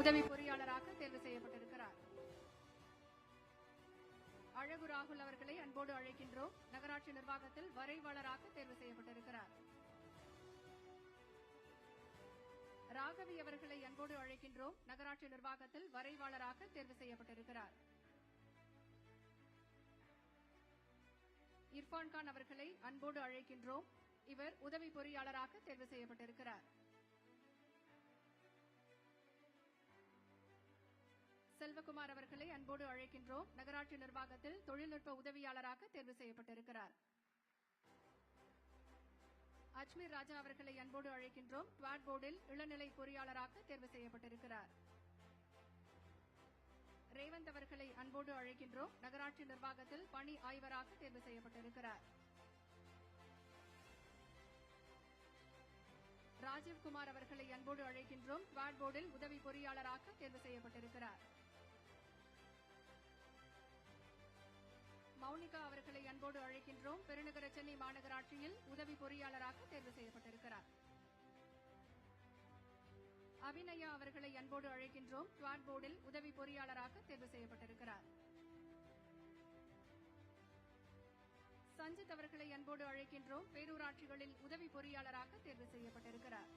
உதவி பொறியாளராக தேர்வு செய்யப்பட்டிருக்கிறார். அழகு ராகுல் அவர்களை அன்போடு அழைக்கின்றோம். நகராட்சி நிர்வாகத்தில் வரைவாளராக தேர்வு செய்யப்பட்டிருக்கிறார். ராகவி அவர்களை அன்போடு அழைக்கின்றோம். நகராட்சி நிர்வாகத்தில் வரைவாளராக தேர்வு செய்யப்பட்டிருக்கிறார். இர்ஃபான்கான் அவர்களை அன்போடு அழைக்கின்றோம். இவர் உதவி பொறியாளராக தேர்வு செய்யப்பட்டிருக்கிறார். செல்வகுமார் அவர்களை அன்போடு அழைக்கின்றோம். நகராட்சி நிர்வாகத்தில் தொழில்நுட்ப உதவியாளராக தேர்வு செய்யப்பட்டிருக்கிறார். அஜ்மீர் ராஜா அவர்களை அன்போடு அழைக்கின்றோம். டுவாட் போர்டில் இளநிலை பொறியாளராக தேர்வு செய்யப்பட்டிருக்கிறார். ரேவந்த் அவர்களை அன்போடு அழைக்கின்றோம். நகராட்சி நிர்வாகத்தில் பணி ஆய்வராக தேர்வு செய்யப்பட்டிருக்கிறார். ராஜீவ்குமார் அவர்களை அன்போடு அழைக்கின்றோம். ட்வாட் போர்டில் உதவி பொறியாளராக தேர்வு செய்யப்பட்டிருக்கிறார். மௌனிகா அவர்களை அன்போடு அழைக்கின்றோம். பெருநகர சென்னை மாநகராட்சியில் உதவி பொறியாளராக தேர்வு செய்யப்பட்டிருக்கிறார். அபிநயா அவர்களை அன்போடு அழைக்கின்றோம். ட்வாட் போர்டில் உதவி பொறியாளராக தேர்வு செய்யப்பட்டிருக்கிறார். சஞ்சித் அவர்களை அன்போடு அழைக்கின்றோம். பேரூராட்சிகளில் உதவி பொறியாளராக தேர்வு செய்யப்பட்டிருக்கிறார்.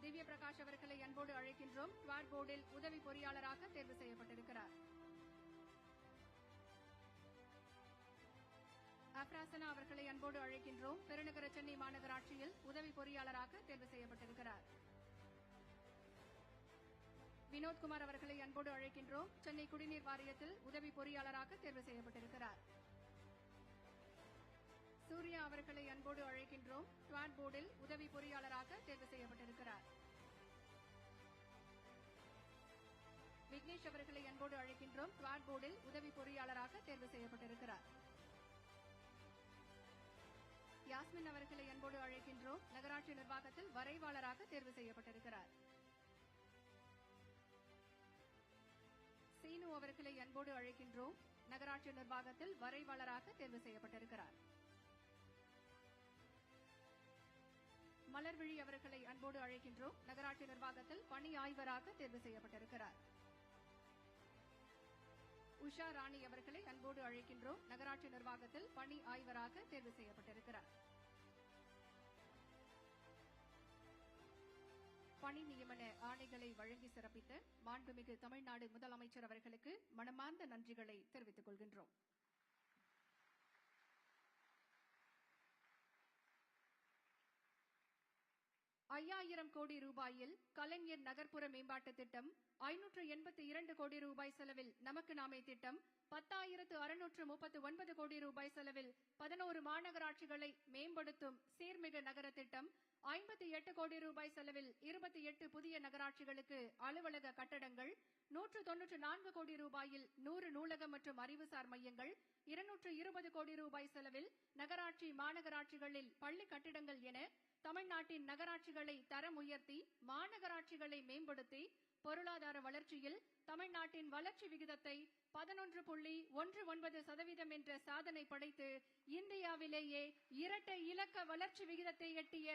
திவ்ய பிரகாஷ் அவர்களை அன்போடு அழைக்கின்றோம். ட்வாட் போர்டில் உதவி பொறியாளராக தேர்வு செய்யப்பட்டிருக்கிறாா் அப்ராசனா அவர்களை அன்போடு அழைக்கின்றோம். பெருநகர சென்னை மாநகராட்சியில் உதவி பொறியாளராக தேர்வு செய்யப்பட்டிருக்கிறார். வினோத்குமார் அவர்களை அன்போடு அழைக்கின்றோம். சென்னை குடிநீர் வாரியத்தில் உதவி பொறியாளராக தேர்வு செய்யப்பட்டிருக்கிறார். சூர்யா அவர்களை அன்போடு அழைக்கின்றோம். ட்வாட் போர்டில் உதவி பொறியாளராக தேர்வு செய்யப்பட்டிருக்கிறார். விக்னேஷ் அவர்களை அன்போடு அழைக்கின்றோம். ட்வாட் போர்டில் உதவி பொறியாளராக தேர்வு செய்யப்பட்டிருக்கிறாா் யாஸ்மின் அவர்களை அன்போடு அழைக்கின்றோம். நகராட்சி நிர்வாகத்தில் வரைவாளராக தேர்வு செய்யப்பட்டிருக்கிறார். சீனு அவர்களை அன்போடு அழைக்கின்றோம். நகராட்சி நிர்வாகத்தில் வரைவாளராக தேர்வு செய்யப்பட்டிருக்கிறார். மலர்விழி அவர்களை அன்போடு அழைக்கின்றோம். நகராட்சி நிர்வாகத்தில் பணி ஆய்வராக தேர்வு செய்யப்பட்டிருக்கிறார். உஷா ராணி அவர்களை அன்போடு அழைக்கின்றோம். நகராட்சி நிர்வாகத்தில் பணி ஆய்வராக தேர்வு செய்யப்பட்டிருக்கிறார். பணி நியமன ஆணைகளை வழங்கி சிறப்பித்த மாண்புமிகு தமிழ்நாடு முதலமைச்சர் அவர்களுக்கு மனமார்ந்த நன்றிகளை தெரிவித்துக் கொள்கின்றோம். ஐயாயிரம் கோடி ரூபாயில் கலைஞர் நகர்ப்புற மேம்பாட்டு திட்டம் ஐநூற்று எண்பத்தி இரண்டு கோடி ரூபாய் செலவில் நமக்கு நாமே திட்டம் பத்தாயிரத்து அறுநூற்று முப்பத்து ஒன்பது கோடி ரூபாய் செலவில் பதினோரு மாநகராட்சிகளை மேம்படுத்தும் சீர்மிகு நகர திட்டம் ஐம்பத்தி எட்டு கோடி ரூபாய் செலவில் இருபத்தி எட்டு புதிய நகராட்சிகளுக்கு அலுவலக கட்டடங்கள் நூற்று தொன்னூற்று நான்கு கோடி ரூபாயில் நூறு நூலகம் மற்றும் அறிவுசார் மையங்கள் இருநூற்று இருபது கோடி ரூபாய் செலவில் நகராட்சி மாநகராட்சிகளில் பள்ளி கட்டிடங்கள் என தமிழ்நாட்டின் நகராட்சிகளை தரம் உயர்த்தி மாநகராட்சிகளை மேம்படுத்தி பொருளாதார வளர்ச்சியில் தமிழ்நாட்டின் வளர்ச்சி விகிதத்தை பதினொன்று புள்ளி ஒன்று ஒன்பது சதவீதம் என்ற சாதனை படைத்து இந்தியாவிலேயே இரட்டை இலக்க வளர்ச்சி விகிதத்தை எட்டிய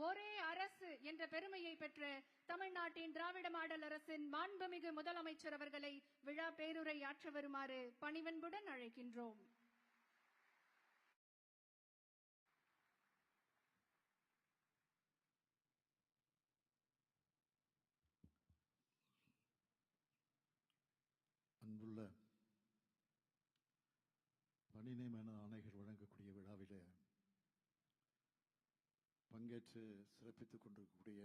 ஒரே அரசு என்ற பெருமையை பெற்ற தமிழ்நாட்டின் திராவிட மாடல் அரசின் மாண்புமிகு முதலமைச்சர் அவர்களை விழா பேருரை ஆற்ற வருமாறு பணிவன்புடன் அழைக்கின்றோம் அன்புள்ள பணி நியமன ஆணைகள் வழங்கக்கூடிய விழாவில் பங்கேற்று சிறப்பித்துக் கொண்டிருக்கக்கூடிய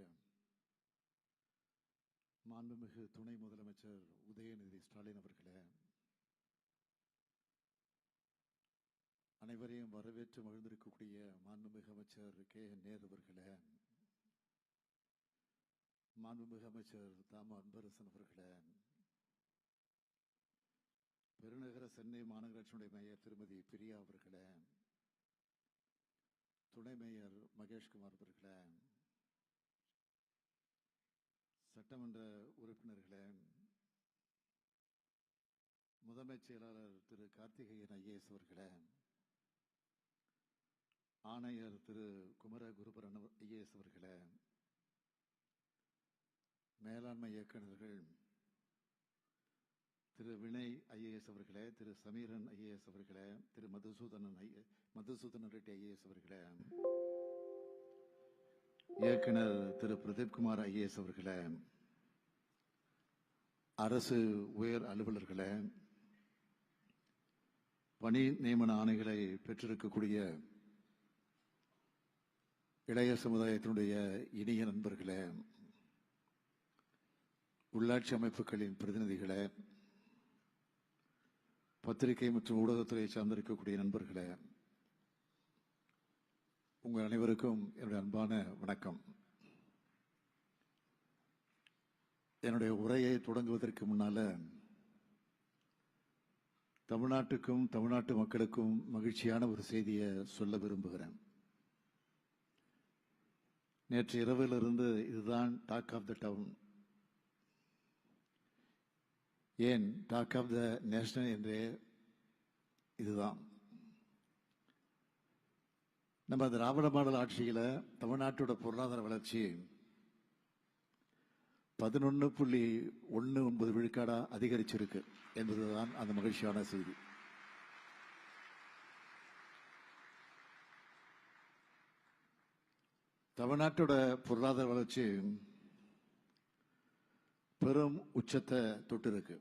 மாண்புமிகு துணை முதலமைச்சர் உதயநிதி ஸ்டாலின் அவர்களே அனைவரையும் வரவேற்று மகிழ்ந்திருக்கக்கூடிய மாண்புமிகு அமைச்சர் கே. என். நேரு அவர்களே மாண்புமிகு அமைச்சர் தாம அன்பரசன் அவர்களே பெருநகர சென்னை மாநகராட்சியுடைய மேயர் திருமதி பிரியா அவர்களே துணை மேயர் மகேஷ்குமார் அவர்களே சட்டமன்ற உறுப்பினர்களே முதன்மைச் செயலாளர் திரு கார்த்திகேயன் ஐஏஎஸ் அவர்களே ஆணையர் திரு குமர குருபரன் ஐஏஎஸ் அவர்களே மேலாண்மை இயக்குநர்கள் திரு வினய் ஐஏஎஸ் அவர்களே திரு சமீரன் ஐஏஎஸ் அவர்களே திரு மதுசூதனன் ஐ- மதுசூதனன் ரெட்டி ஐஏஎஸ் அவர்களே இயக்குனர் திரு பிரதீப் குமார் ஐஏஎஸ் அவர்களே அரசு உயர் அலுவலர்களே பணி நியமன ஆணைகளை பெற்றிருக்கக்கூடிய இளைய சமுதாயத்தினுடைய இனிய நண்பர்களே உள்ளாட்சி அமைப்புகளின் பிரதிநிதிகளே பத்திரிகை மற்றும் ஊடகத்துறையை சார்ந்திருக்கக்கூடிய நண்பர்களே உங்கள் அனைவருக்கும் என்னுடைய அன்பான வணக்கம். என்னுடைய உரையை தொடங்குவதற்கு முன்னால தமிழ்நாட்டுக்கும் தமிழ்நாட்டு மக்களுக்கும் மகிழ்ச்சியான ஒரு செய்தியை சொல்ல விரும்புகிறேன். நேற்று இரவிலிருந்து இதுதான் டாக் ஆஃப் த டவுன். ஏன் டாக் ஆஃப் த நேஷனல் என்றே இதுதான். நம்ம திராவிட மாடல் ஆட்சியில் தமிழ்நாட்டோட பொருளாதார வளர்ச்சி பதினொன்று புள்ளி ஒன்று ஒன்பது விழுக்காடா அதிகரிச்சிருக்கு என்பதுதான் அந்த மகிழ்ச்சியான செய்தி. தமிழ்நாட்டோட பொருளாதார வளர்ச்சி பெரும் உச்சத்தை தொட்டிருக்கு.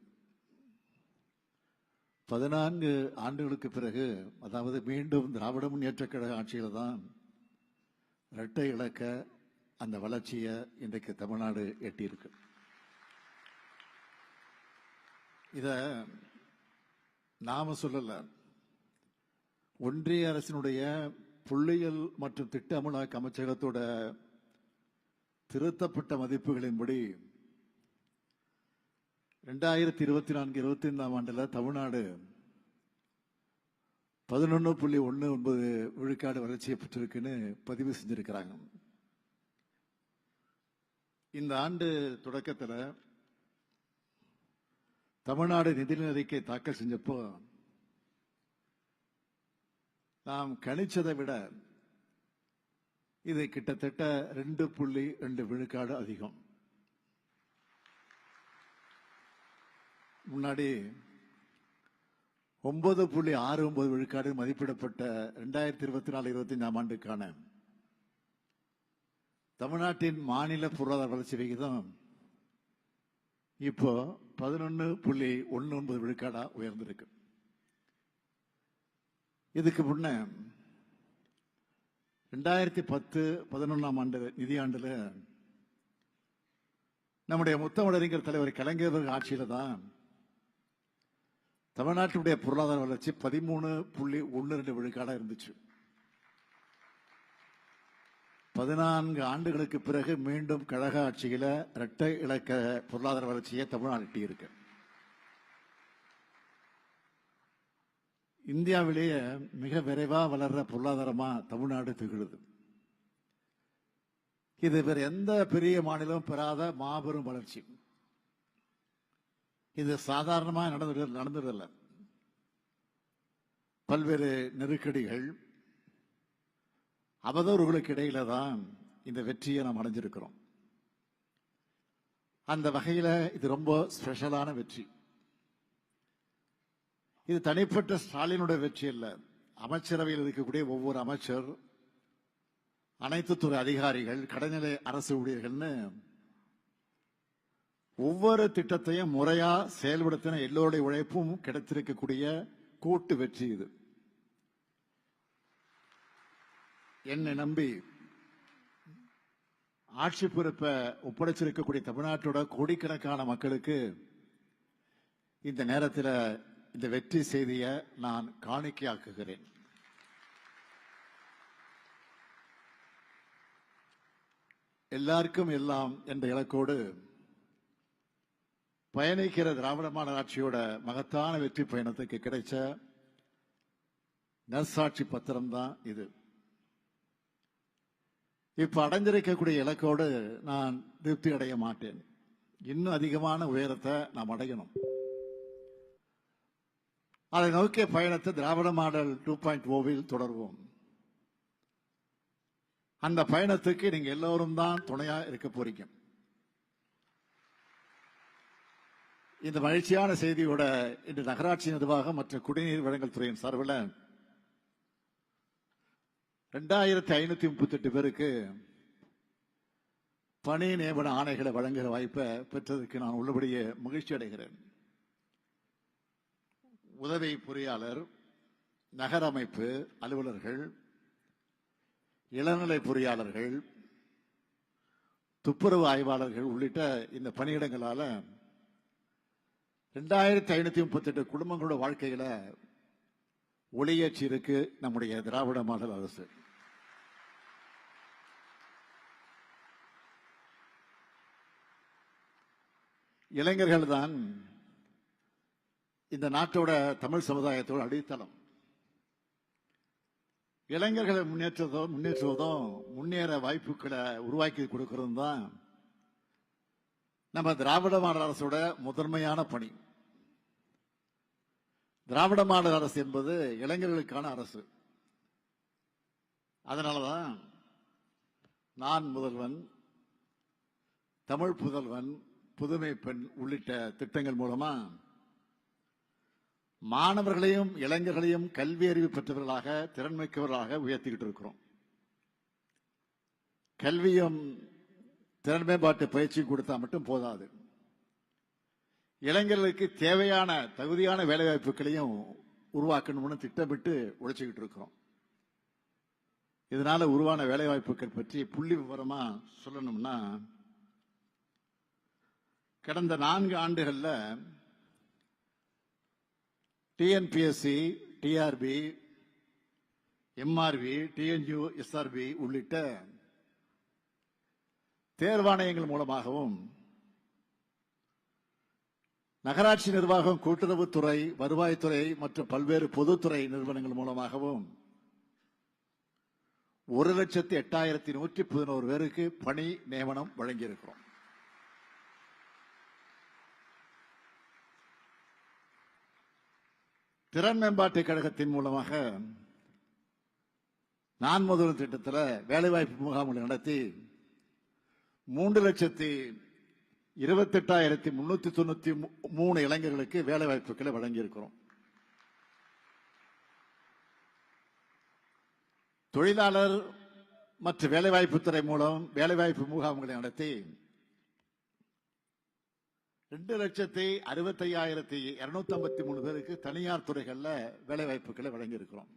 பதினான்கு ஆண்டுகளுக்கு பிறகு அதாவது மீண்டும் திராவிட முன்னேற்றக் கழக ஆட்சியில் தான் இரட்டை இலக்க அந்த வளர்ச்சியை இன்றைக்கு தமிழ்நாடு எட்டியிருக்கு. இத நாம சொல்லல. ஒன்றிய அரசினுடைய புள்ளியியல் மற்றும் திட்ட அமலாக்க அமைச்சகத்தோட திருத்தப்பட்ட மதிப்புகளின்படி ரெண்டாயிரத்தி இருபத்தி நான்கு இருபத்தி ஐந்தாம் ஆண்டுல தமிழ்நாடு பதினொன்று புள்ளி ஒன்று ஒன்பது விழுக்காடு வளர்ச்சியை பெற்றிருக்குன்னு பதிவு செஞ்சிருக்கிறாங்க. இந்த ஆண்டு தொடக்கத்தில் தமிழ்நாடு நிதிநிலை அறிக்கை தாக்கல் செஞ்சப்போ நாம் கணிச்சதை விட இது கிட்டத்தட்ட ரெண்டு புள்ளி ரெண்டு விழுக்காடு அதிகம். முன்னாடி ஒன்பது புள்ளி ஆறு ஒன்பது விழுக்காடு மதிப்பிடப்பட்ட ரெண்டாயிரத்தி இருபத்தி நாலு இருபத்தி ஐந்தாம் ஆண்டுக்கான தமிழ்நாட்டின் மாநில பொருளாதார வளர்ச்சி விகிதம் இப்போ பதினொன்னு புள்ளி ஒன்று ஒன்பது விழுக்காடா உயர்ந்திருக்கு. இதுக்கு முன்ன ரெண்டாயிரத்தி பத்து பதினொன்னாம் ஆண்டு நிதியாண்டுல நம்முடைய முத்தமிழறிஞர் தலைவர் கலைஞர் ஆட்சியில் ஆட்சியில தான் தமிழ்நாட்டுடைய பொருளாதார வளர்ச்சி பதிமூணு புள்ளி ஒன்னு ரெண்டு விழுக்காடா இருந்துச்சு. பதினான்கு ஆண்டுகளுக்கு பிறகு மீண்டும் கழக ஆட்சியில இரட்டை இலக்க பொருளாதார வளர்ச்சியை தமிழ்நாடு எட்டியிருக்கு. இந்தியாவிலேயே மிக விரைவாக வளர்ற பொருளாதாரமா தமிழ்நாடு திகழுது. இது வேறு எந்த பெரிய மாநிலமும் பெறாத மாபெரும் வளர்ச்சி. இது சாதாரணமா நடந்து நடந்ததில்லை. பல்வேறு நெருக்கடிகள் அவதூறுகளுக்கு இடையில தான் இந்த வெற்றியை நாம் அடைஞ்சிருக்கிறோம். அந்த வகையில இது ரொம்ப ஸ்பெஷலான வெற்றி. இது தனிப்பட்ட ஸ்டாலினுடைய வெற்றி அல்ல. அமைச்சரவையில் இருக்கக்கூடிய ஒவ்வொரு அமைச்சர் அனைத்து துறை அதிகாரிகள் கடைநிலை அரசு ஊழியர்கள்னு ஒவ்வொரு திட்டத்தையும் முறையா செயல்படுத்தின எல்லோருடைய உழைப்பும் கிடைத்திருக்கக்கூடிய கூட்டு வெற்றி இது. என்னை நம்பி ஆட்சி பொறுப்பை ஒப்படைச்சிருக்கக்கூடிய தமிழ்நாட்டோட கோடிக்கணக்கான மக்களுக்கு இந்த நேரத்தில் இந்த வெற்றி செய்தியை நான் காணிக்கையாக்குகிறேன். எல்லாருக்கும் எல்லாம் என்ற இலக்கோடு பயணிக்கிற திராவிட மாடல் ஆட்சியோட மகத்தான வெற்றி பயணத்துக்கு கிடைச்ச நர்சாட்சி பத்திரம் தான் இது. இப்ப அடைஞ்சிருக்கக்கூடிய இலக்கோடு நான் திருப்தி அடைய மாட்டேன். இன்னும் அதிகமான உயரத்தை நாம் அடையணும். அதை நோக்கிய பயணத்தை திராவிட மாடல் டூ பாயிண்ட் ஓவில் தொடர்வோம். அந்த பயணத்துக்கு நீங்க எல்லோரும் தான் துணையா இருக்க போறீங்க. இந்த மகிழ்ச்சியான செய்தியோட இன்று நகராட்சி நிர்வாகம் மற்றும் குடிநீர் வழங்கல் துறையின் சார்பில் ரெண்டாயிரத்தி ஐநூத்தி முப்பத்தி எட்டு பேருக்கு பணி நியமன ஆணைகளை வழங்குகிற வாய்ப்பை பெற்றதற்கு நான் உள்ளபடியே மகிழ்ச்சி அடைகிறேன். உதவி பொறியாளர் நகர அமைப்பு அலுவலர்கள் இளநிலை பொறியாளர்கள் துப்புரவு ஆய்வாளர்கள் உள்ளிட்ட இந்த பணியிடங்களால் ரெண்டாயிரத்தி ஐநூத்தி முப்பத்தி எட்டு குடும்பங்களோட வாழ்க்கையில ஒளியேற்றி இருக்கு நம்முடைய திராவிட மாடல் அரசு. இளைஞர்கள் தான் இந்த நாட்டோட தமிழ் சமுதாயத்தோட அடித்தளம். இளைஞர்களை முன்னேற்றதும் முன்னேற்றுவதும் முன்னேற வாய்ப்புகளை உருவாக்கி கொடுக்கறதும் தான் நம்ம திராவிட மாடல் அரசோட முதன்மையான பணி. திராவிட மாடல் அரசு என்பது இளைஞர்களுக்கான அரசு. அதனாலதான் நான் முதல்வன் தமிழ் புதல்வன் புதுமை பெண் உள்ளிட்ட திட்டங்கள் மூலமா மாணவர்களையும் இளைஞர்களையும் கல்வி அறிவு பெற்றவர்களாக திறன்மிக்கவர்களாக உயர்த்திக்கிட்டு இருக்கிறோம். கல்வியும் திறன் மேம்பாட்டு பயிற்சி கொடுத்தா மட்டும் போதாது. இளைஞர்களுக்கு தேவையான தகுதியான வேலைவாய்ப்புகளையும் உருவாக்கணும்னு திட்டமிட்டு உழைச்சிக்கிட்டு இருக்கிறோம். இதனால உருவான வேலைவாய்ப்புகள் பற்றி புள்ளி விவரமா சொல்லணும்னா கடந்த நான்கு ஆண்டுகள்ல TNPSC TRB MRB TNU SRB உள்ளிட்ட தேர்வாணையங்கள் மூலமாகவும் நகராட்சி நிர்வாகம் கூட்டுறவுத்துறை வருவாய்த்துறை மற்றும் பல்வேறு பொதுத்துறை நிறுவனங்கள் மூலமாகவும் ஒரு லட்சத்தி எட்டாயிரத்தி நூற்றி பதினோரு பேருக்கு பணி நியமனம் வழங்கியிருக்கிறோம். திறன் மேம்பாட்டு கழகத்தின் மூலமாக நான் முதல் திட்டத்தில் வேலைவாய்ப்பு முகாம்களை நடத்தி மூன்று லட்சத்தி இருபத்தெட்டாயிரத்தி முன்னூத்தி தொண்ணூத்தி மூ- மூணு இளைஞர்களுக்கு வேலை வாய்ப்புகளை வழங்கியிருக்கிறோம். தொழிலாளர் மற்றும் வேலைவாய்ப்புத்துறை மூலம் வேலைவாய்ப்பு முகாம்களை நடத்தி ரெண்டு லட்சத்தி அறுபத்தையாயிரத்தி இருநூத்தி ஐம்பத்தி மூணு பேருக்கு தனியார் துறைகளில் வேலைவாய்ப்புகளை வழங்கியிருக்கிறோம்.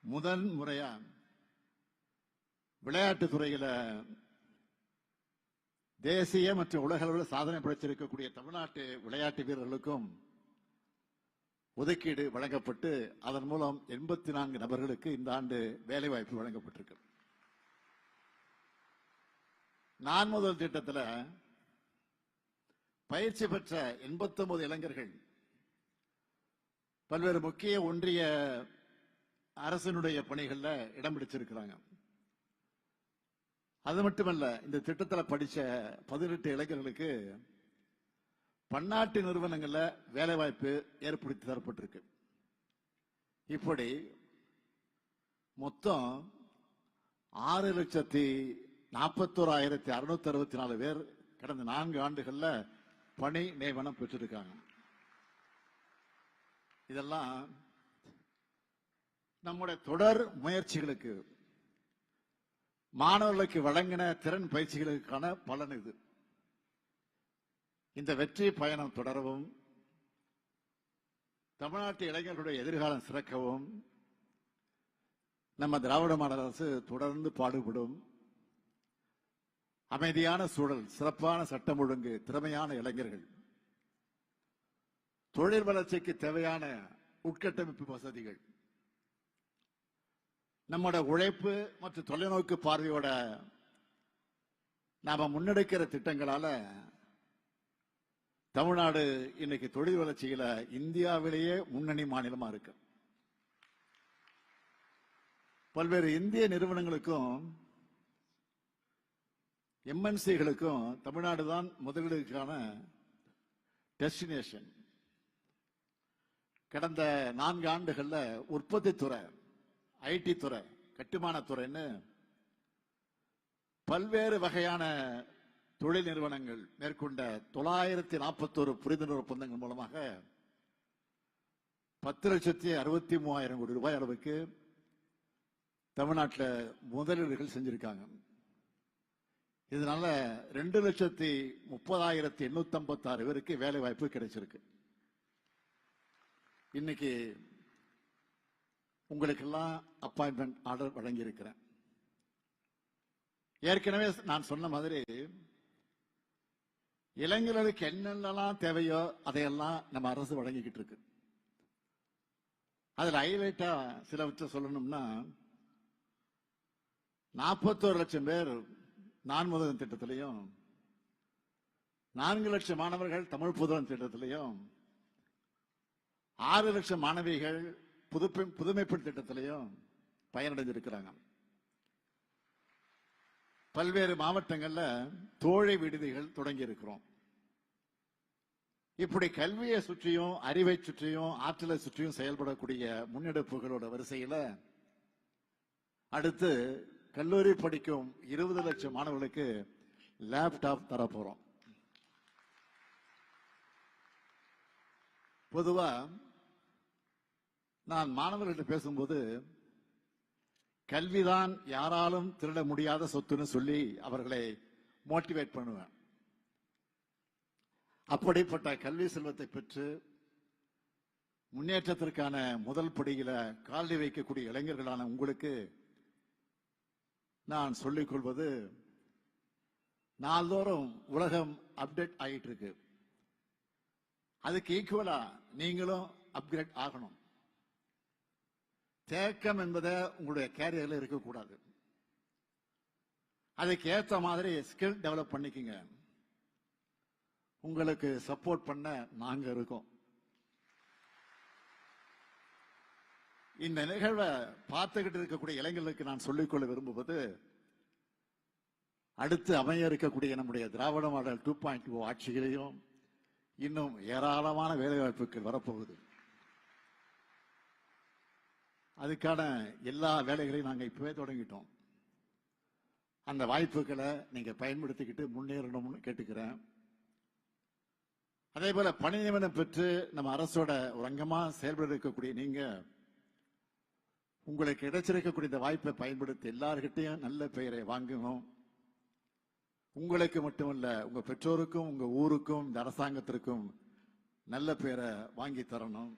முதன் முறையாக விளையாட்டு துறையில தேசிய மற்றும் உலக அளவில் சாதனை படைத்திருக்கக்கூடிய தமிழ்நாட்டு விளையாட்டு வீரர்களுக்கும் ஒதுக்கீடு வழங்கப்பட்டு அதன் மூலம் எண்பத்தி நான்கு நபர்களுக்கு இந்த ஆண்டு வேலை வாய்ப்பு வழங்கப்பட்டிருக்கு. நான் முதல் திட்டத்தில் பயிற்சி பெற்ற 89 இளைஞர்கள் பல்வேறு முக்கிய ஒன்றிய அரசினுடைய பணிகள்ல இடம் பிடிச்சிருக்கிறாங்க. அது மட்டுமல்ல இந்த திட்டத்தில் படிச்ச பதினெட்டு இளைஞர்களுக்கு பன்னாட்டு நிறுவனங்களில் வேலைவாய்ப்பு ஏற்படுத்தி தரப்பட்டிருக்கு. இப்படி மொத்தம் ஆறு லட்சத்தி நாற்பத்தோராயிரத்தி அறுநூத்தி அறுபத்தி நாலு பேர் கடந்த நான்கு ஆண்டுகளில் பணி நியமனம் பெற்றிருக்காங்க. இதெல்லாம் நம்முடைய தொடர் முயற்சிகளுக்கு மாணவர்களுக்கு வழங்கின திறன் பயிற்சிகளுக்கான பலன் இது. இந்த வெற்றி பயணம் தொடரவும் தமிழ்நாட்டு இளைஞர்களுடைய எதிர்காலம் சிறக்கவும் நம்ம திராவிட மாடல் அரசு தொடர்ந்து பாடுபடும் அமைதியான சூழல் சிறப்பான சட்டம் ஒழுங்கு திறமையான இளைஞர்கள் தொழில் வளர்ச்சிக்கு தேவையான உட்கட்டமைப்பு வசதிகள் நம்மோட உழைப்பு மற்றும் தொலைநோக்கு பார்வையோட நாம முன்னெடுக்கிற திட்டங்களால தமிழ்நாடு இன்னைக்கு தொழில் வளர்ச்சியில இந்தியாவிலேயே முன்னணி மாநிலமா இருக்கு. பல்வேறு இந்திய நிறுவனங்களுக்கும் எம்என்சிகளுக்கும் தமிழ்நாடு தான் முதலீடுக்கான டெஸ்டினேஷன் கடந்த நான்கு ஆண்டுகள்ல உற்பத்தி துறை ஐடி துறை கட்டுமான துறைன்னு பல்வேறு வகையான தொழில் நிறுவனங்கள் மேற்கொண்ட தொள்ளாயிரத்தி நாற்பத்தோரு புரிந்துணர்வு ஒப்பந்தங்கள் மூலமாக பத்து லட்சத்தி அறுபத்தி மூவாயிரம் கோடி ரூபாய் அளவுக்கு தமிழ்நாட்டில் முதலீடுகள் செஞ்சிருக்காங்க. இதனால ரெண்டு லட்சத்தி முப்பதாயிரத்தி எண்ணூத்தி ஐம்பத்தாறு பேருக்கு வேலை வாய்ப்பு கிடைச்சிருக்கு. இன்னைக்கு உங்களுக்கெல்லாம் அப்பாயின்மெண்ட் ஆர்டர் வழங்கியிருக்கிறேன். ஏற்கனவே நான் சொன்ன மாதிரி இளைஞர்களுக்கு என்னென்னலாம் தேவையோ அதையெல்லாம் நம்ம அரசு வழங்கிக்கிட்டு இருக்கு. அதில் ஹைலைட்டா சிலவற்றை சொல்லணும்னா நாற்பத்தோரு லட்சம் பேர் நான்முதன் திட்டத்திலையும் நான்கு லட்சம் மாணவர்கள் தமிழ் புதன் திட்டத்திலையும் ஆறு லட்சம் மாணவிகள் புதுப்பை புதுமைப்பெண் திட்டத்திலையும் பயனடைஞ்சிருக்கிறாங்க பல்வேறு மாவட்டங்கள்ல தோழை விடுதிகள் தொடங்கி இருக்கிறோம் இப்படி கல்வியை சுற்றியும் அறிவை சுற்றியும் ஆற்றலை சுற்றியும் செயல்படக்கூடிய முன்னெடுப்புகளோட வரிசையில அடுத்து கல்லூரி படிக்கும் இருபது லட்சம் மாணவர்களுக்கு லேப்டாப் தரப்போறோம். பொதுவா நான் மாணவர்கள்ட்ட பேசும்போது கல்விதான் யாராலும் திருட முடியாத சொத்துன்னு சொல்லி அவர்களை மோட்டிவேட் பண்ணுவேன். அப்படிப்பட்ட கல்வி செல்வத்தை பெற்று முன்னேற்றத்திற்கான முதல் படியில காலடி வைக்கக்கூடிய இளைஞர்களான உங்களுக்கு நான் சொல்லிக் கொள்வது நாள்தோறும் உலகம் அப்டேட் ஆகிட்டு இருக்கு. அதுக்கு ஈக்குவலா நீங்களும் அப்கிரேட் ஆகணும். தேக்கம் என்பதை உங்களுடைய கேரியர்ல இருக்கக்கூடாது. அதுக்கு ஏத்த மாதிரி ஸ்கில் டெவலப் பண்ணிக்கங்க. உங்களுக்கு சப்போர்ட் பண்ண நாங்க இருக்கோம். இந்த நிகழ்வை பார்த்துக்கிட்டு இருக்கக்கூடிய இளைஞர்களுக்கு நான் சொல்லிக்கொள்ள விரும்புவது அடுத்து அமைய இருக்கக்கூடிய நம்முடைய Dravida model two point O ஆட்சிகளையும் இன்னும் ஏராளமான வேலைவாய்ப்புகள் வரப்போகுது. அதுக்கான எல்லா வேலைகளையும் நாங்கள் இப்பவே தொடங்கிட்டோம். அந்த வாய்ப்புகளை நீங்கள் பயன்படுத்திக்கிட்டு முன்னேறணும்னு கேட்டுக்கிறேன். அதே போல பணி நியமனம் பெற்று நம்ம அரசோட ஒரு அங்கமாக செயல்பட இருக்கக்கூடிய நீங்க உங்களுக்கு கிடைச்சிருக்கக்கூடிய இந்த வாய்ப்பை பயன்படுத்தி எல்லார்கிட்டையும் நல்ல பெயரை வாங்கணும் உங்களுக்கு மட்டுமல்ல உங்க பெற்றோருக்கும் உங்க ஊருக்கும் இந்த அரசாங்கத்திற்கும் நல்ல பெயரை வாங்கி தரணும்.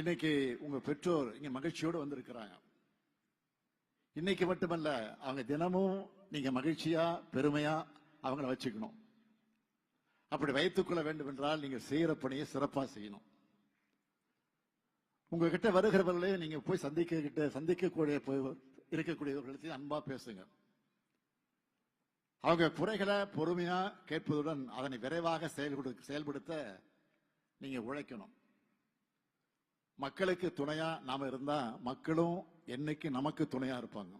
இன்னைக்கு உங்க பெற்றோர் இங்க மகிழ்ச்சியோடு வந்திருக்கிறாங்க. இன்னைக்கு மட்டுமல்ல அவங்க தினமும் நீங்க மகிழ்ச்சியா பெருமையா அவங்கள வச்சுக்கணும். அப்படி வைத்துக் கொள்ள வேண்டும் என்றால் நீங்க செய்யற பணியை சிறப்பா செய்யணும். உங்ககிட்ட வருகிறவர்களையும் நீங்க போய் சந்திக்க கிட்ட சந்திக்கக்கூடிய போய் இருக்கக்கூடியவர்களுக்கு அன்பா பேசுங்க. அவங்க குறைகளை பொறுமையா கேட்பதுடன் அதனை விரைவாக செயல்படு செயல்படுத்த நீங்க உழைக்கணும். மக்களுக்கு துணையா நாம இருந்தா மக்களும் என்னைக்கு நமக்கு துணையா இருப்பாங்க?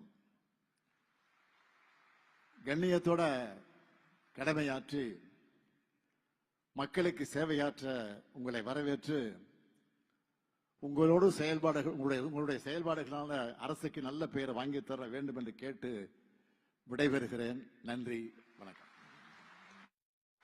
கண்ணியத்தோட கடமையாற்றி மக்களுக்கு சேவையாற்ற உங்களை வரவேற்று உங்களோடு செயல்பாடுகள் உங்களுடைய உங்களுடைய செயல்பாடுகளால் அரசுக்கு நல்ல பெயரை வாங்கி தர வேண்டும் என்று கேட்டு விடைபெறுகிறேன். நன்றி வணக்கம்.